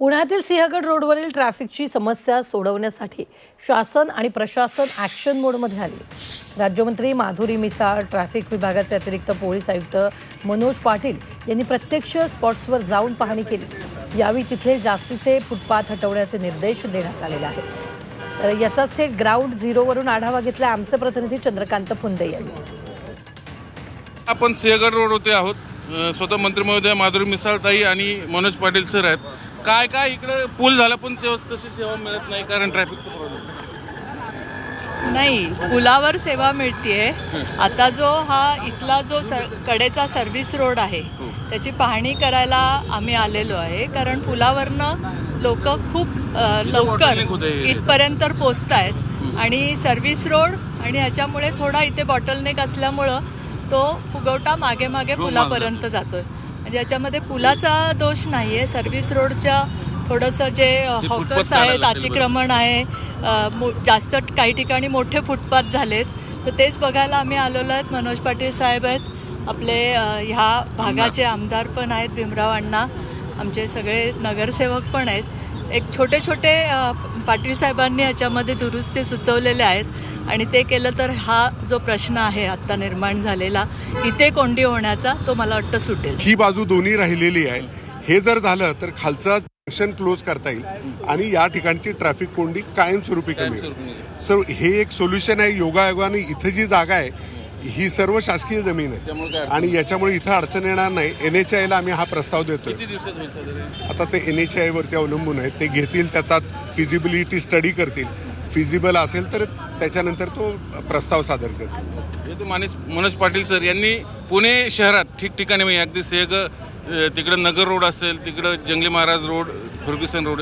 पुण्यातील सिंहगड रोडवरील ट्रॅफिकची समस्या सोडवण्यासाठी शासन आणि प्रशासन ॲक्शन मोडमध्ये आले. राज्यमंत्री माधुरी मिसाळ ट्रॅफिक विभागाचे अतिरिक्त पोलीस आयुक्त मनोज पाटील यांनी प्रत्यक्ष स्पॉट्सवर जाऊन पाहणी केली. यावेळी तिथले जास्तीचे फुटपाथ हटवण्याचे निर्देश देण्यात आलेले आहेत. तर याचाच थेट ग्राउंड झिरोवरून आढावा घेतला आमचे प्रतिनिधी चंद्रकांत फुंदे यांनी. आपण सिंहगड रोड होते आहोत. स्वतः मंत्री महोदय माधुरी मिसाळताई आणि मनोज पाटील सर आहेत. काय काय इकडे पूल झाला पण तेव्हा तशी सेवा मिळत नाही कारण ट्रॅफिकचा प्रॉब्लेम नाही पुलावर सेवा मिळतीये. आता जो हा इथला जो सर कडेचा सर्व्हिस रोड आहे त्याची पाहणी करायला आम्ही आलेलो आहे कारण पुलावरनं लोक खूप अ, लवकर bottleneck. इथपर्यंत पोचत आहेत आणि सर्व्हिस रोड आणि ह्याच्यामुळे थोडा इथे बॉटलनेक असल्यामुळं तो फुगवटा मागे मागे पुलापर्यंत जातोय. याच्यामध्ये पुलाचा दोष नाहीये. सर्व्हिस रोडच्या थोडंसं जे हॉकर्स आहेत अतिक्रमण आहे जास्त काही ठिकाणी मोठे फुटपाथ झालेत. तर तेच बघायला आम्ही आलेलो आहेत. मनोज पाटील साहेब आहेत. आपले ह्या भागाचे आमदार पण आहेत भीमराव अण्णा. आमचे सगळे नगरसेवक पण आहेत. एक छोटे छोटे पाटील साहेबांनी याच्यामध्ये दुरुस्ती सुचवलेले आहेत. आणि ते केलं तर हा जो प्रश्न आहे आत्ता निर्माण झालेला इथे कोंडी होण्याचा तो मला वाटतं सुटेल. ही बाजू दोन्ही राहिलेली आहे. हे जर झालं तर खालचा जंक्शन क्लोज करता येईल आणि या ठिकाणची ट्रॅफिक कोंडी कायमस्वरूपी कमी होईल. सर हे एक सोल्युशन आहे. योगायोगाने इथं जी जागा आहे ही सर्व शासकीय जमीन आहे. आणि याच्यामुळे इथं अडचण येणार नाही. एन एच आयला आम्ही हा प्रस्ताव साधारण? आता ते एन एच आयवरती अवलंबून आहे ते घेतील त्याचा फिजिबिलिटी स्टडी करतील. फिजिबल असेल तर त्याच्यानंतर तो प्रस्ताव सादर करतील. मानेस मनोज पाटील सर यांनी पुणे शहरात ठिकठिकाणी म्हणजे अगदी सेग तिकडं नगर रोड असेल तिकडं जंगली महाराज रोड फर्ग्युसन रोड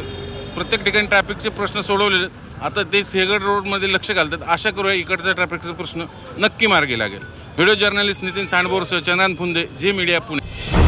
प्रत्येक ठिकाणी ट्रॅफिकचे प्रश्न सोडवलेले. आहेत. आता ते सिंहगड रोडमध्ये लक्ष घालतात. आशा करूया इकडचा ट्रॅफिकचा प्रश्न नक्की मार्गी लागेल. व्हिडिओ जर्नलिस्ट नितीन सांडबोरसह चंद्रान फुंदे झी मीडिया पुणे.